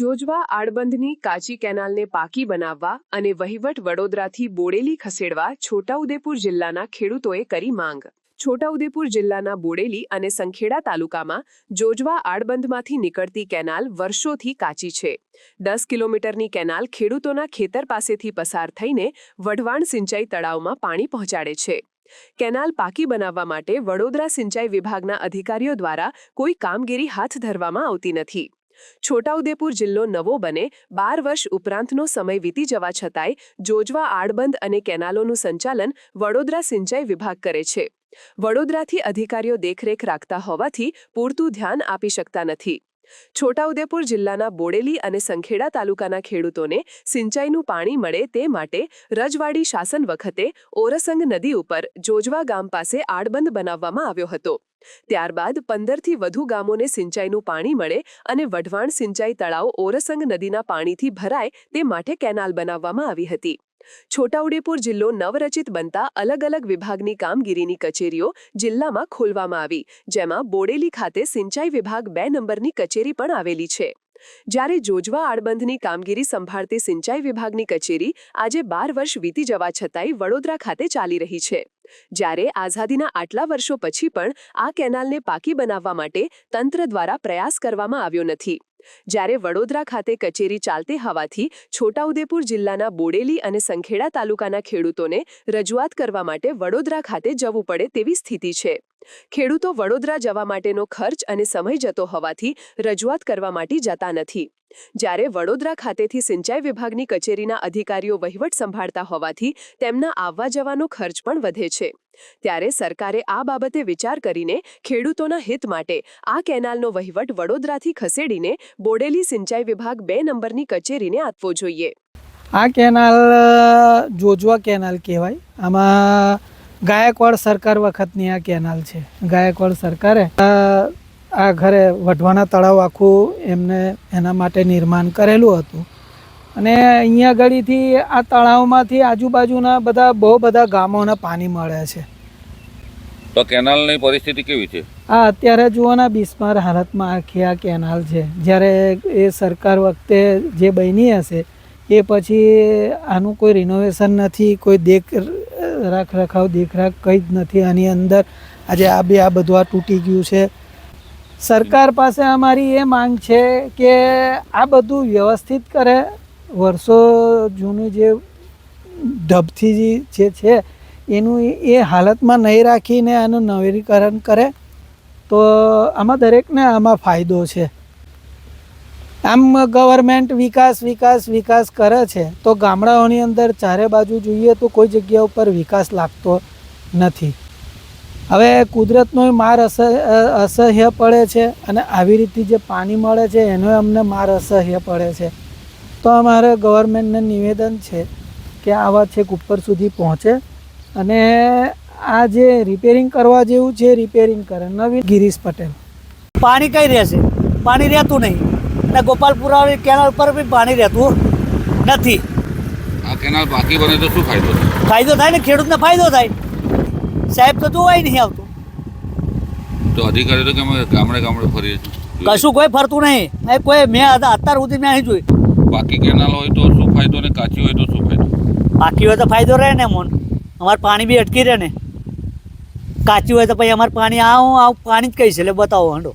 જોજવા આડબંધની કાચી કેનાલને પાકી બનાવવા અને વહીવટ વડોદરાથી બોડેલી ખસેડવા છોટાઉદેપુર જિલ્લાના ખેડૂતોએ કરી માંગ. છોટાઉદેપુર જિલ્લાના બોડેલી અને સંખેડા તાલુકામાં જોજવા આડબંધમાંથી નીકળતી કેનાલ વર્ષોથી કાચી છે. દસ કિલોમીટરની કેનાલ ખેડૂતોના ખેતર પાસેથી પસાર થઈને વઢવાણ સિંચાઈ તળાવમાં પાણી પહોંચાડે છે. કેનાલ પાકી બનાવવા માટે વડોદરા સિંચાઈ વિભાગના અધિકારીઓ દ્વારા કોઈ કામગીરી હાથ ધરવામાં આવતી નથી. છોટાઉદેપુર જિલ્લો નવો બને. બાર વર્ષ ઉપરાંતનો સમય વીતી જવા છતાંય જોજવા આડબંધ અને કેનાલોનું સંચાલન વડોદરા સિંચાઈ વિભાગ કરે છે. વડોદરાથી અધિકારીઓ દેખરેખ રાખતા હોવાથી પૂરતું ધ્યાન આપી શકતા નથી. છોટાઉદેપુર જિલ્લાના બોડેલી અને સંખેડા તાલુકાના ખેડૂતોને સિંચાઈનું પાણી મળે તે માટે રજવાડી શાસન વખતે ઓરસંગ નદી ઉપર જોજવા ગામ પાસે આડબંધ બનાવવામાં આવ્યો હતો. ત્યારબાદ પંદરથી વધુ ગામોને સિંચાઈનું પાણી મળે અને વઢવાણ સિંચાઈ તળાવ ઓરસંગ નદીના પાણીથી ભરાય તે માટે કેનાલ બનાવવામાં આવી હતી. છોટાઉદેપુર જિલ્લો નવરચિત બનતા અલગ અલગ વિભાગની કામગીરીની કચેરીઓ જિલ્લામાં ખોલવામાં આવી, જેમાં બોડેલી ખાતે સિંચાઈ વિભાગ બે નંબરની કચેરી પણ આવેલી છે. જ્યારે જોજવા આડબંધની કામગીરી સંભાળતી સિંચાઈ વિભાગની કચેરી આજે બાર વર્ષ વીતી જવા છતાંય વડોદરા ખાતે ચાલી રહી છે. જ્યારે આઝાદીના આટલા વર્ષો પછી પણ આ કેનાલને પાકી બનાવવા માટે તંત્ર દ્વારા પ્રયાસ કરવામાં આવ્યો નથી. જ્યારે વડોદરા ખાતે કચેરી ચાલતી હોવાથી છોટાઉદેપુર જિલ્લાના બોડેલી અને સંખેડા તાલુકાના ખેડૂતોને રજૂઆત કરવા માટે વડોદરા ખાતે જવું પડે તેવી સ્થિતિ છે. ખેડૂતો વડોદરા જવા માટેનો ખર્ચ અને સમય જતો હોવાથી રજૂઆત કરવા માટે જતા નથી. જ્યારે વડોદરા ખાતેથી સિંચાઈ વિભાગની કચેરીના અધિકારીઓ વહીવટ સંભાળતા હોવાથી તેમના આવવા જવાનો ખર્ચ પણ વધે છે. ત્યારે સરકારે આ બાબતે વિચાર કરીને ખેડૂતોના હિત માટે આ કેનાલનો વહીવટ વડોદરાથી ખસેડીને બોડેલી સિંચાઈ વિભાગ બે નંબરની કચેરીને આપવો જોઈએ. આ કેનાલ જોજવા કેનાલ કહેવાય. આમાં ગાયકવાડ સરકાર વખતની આ કેનાલ છે. ગાયકવાડ સરકારે આ ઘરે વઢવાના તળાવ આખું એમને એના માટે નિર્માણ કરેલું હતું. અને અહીંયા ઘડીથી આ તળાવમાંથી આજુબાજુના બધા બહુ બધા ગામોને પાણી મળે છે. તો કેનાલની પરિસ્થિતિ કેવી છે? આ અત્યારે જુઓના બિસ્માર હાલતમાં આખી આ કેનાલ છે. જ્યારે એ સરકાર વખતે જે બની હશે એ પછી આનું કોઈ રિનોવેશન નથી કોઈ દેખ રાખ રખાવ, દેખરાખ કંઈ જ નથી. આની અંદર આજે આ બે આ બધું આ તૂટી ગયું છે. સરકાર પાસે અમારી એ માંગ છે કે આ બધું વ્યવસ્થિત કરે. વર્ષો જૂનું જે ઢબથી જે છે, એનું એ હાલતમાં નહીં રાખીને આનું નવીનીકરણ કરે. તો આમાં દરેકને આમાં ફાયદો છે. આમ ગવર્મેન્ટ વિકાસ વિકાસ વિકાસ કરે છે. તો ગામડાઓની અંદર ચારે બાજુ જોઈએ તો કોઈ જગ્યા ઉપર વિકાસ લાગતો નથી. હવે કુદરતનો માર અસહ્ય પડે છે અને આવી રીતે જે પાણી મળે છે એનો અમને માર અસહ્ય પડે છે. તો અમારે ગવર્મેન્ટને નિવેદન છે કે આવા છેક ઉપર સુધી પહોંચે અને આ જે રિપેરિંગ કરવા જેવું છે રિપેરિંગ કરે. નવીન ગિરીશ પટેલ. પાણી કઈ રહેશે પાણી રહેતું નહીં. અને ગોપાલપુરા કેનાલ પર બી પાણી રહેતું નથી. આ કેનાલ બાકી બને તો શું ફાયદો ફાયદો થાય ને ખેડૂતને ફાયદો થાય. સાહેબ તો જોવાય નહીં આવતું. તો અધિકારી તો કેમ ગામડે ગામડે ફરીએ કશું કોઈ ફરતું નહીં. એ કોઈ મેં અત- અત્યાર સુધી મેં અહીં જોયું. બાકી કેનાલ હોય તો શું ફાયદો ને કાચી હોય તો શું ફાયદો? બાકી હોય તો ફાયદો રહે ને મોન. અમારે પાણી બી અટકી રહે ને. કાચી હોય તો પછી અમારે પાણી આવું આવું પાણી જ કઈ છે એટલે બતાવો હંડો.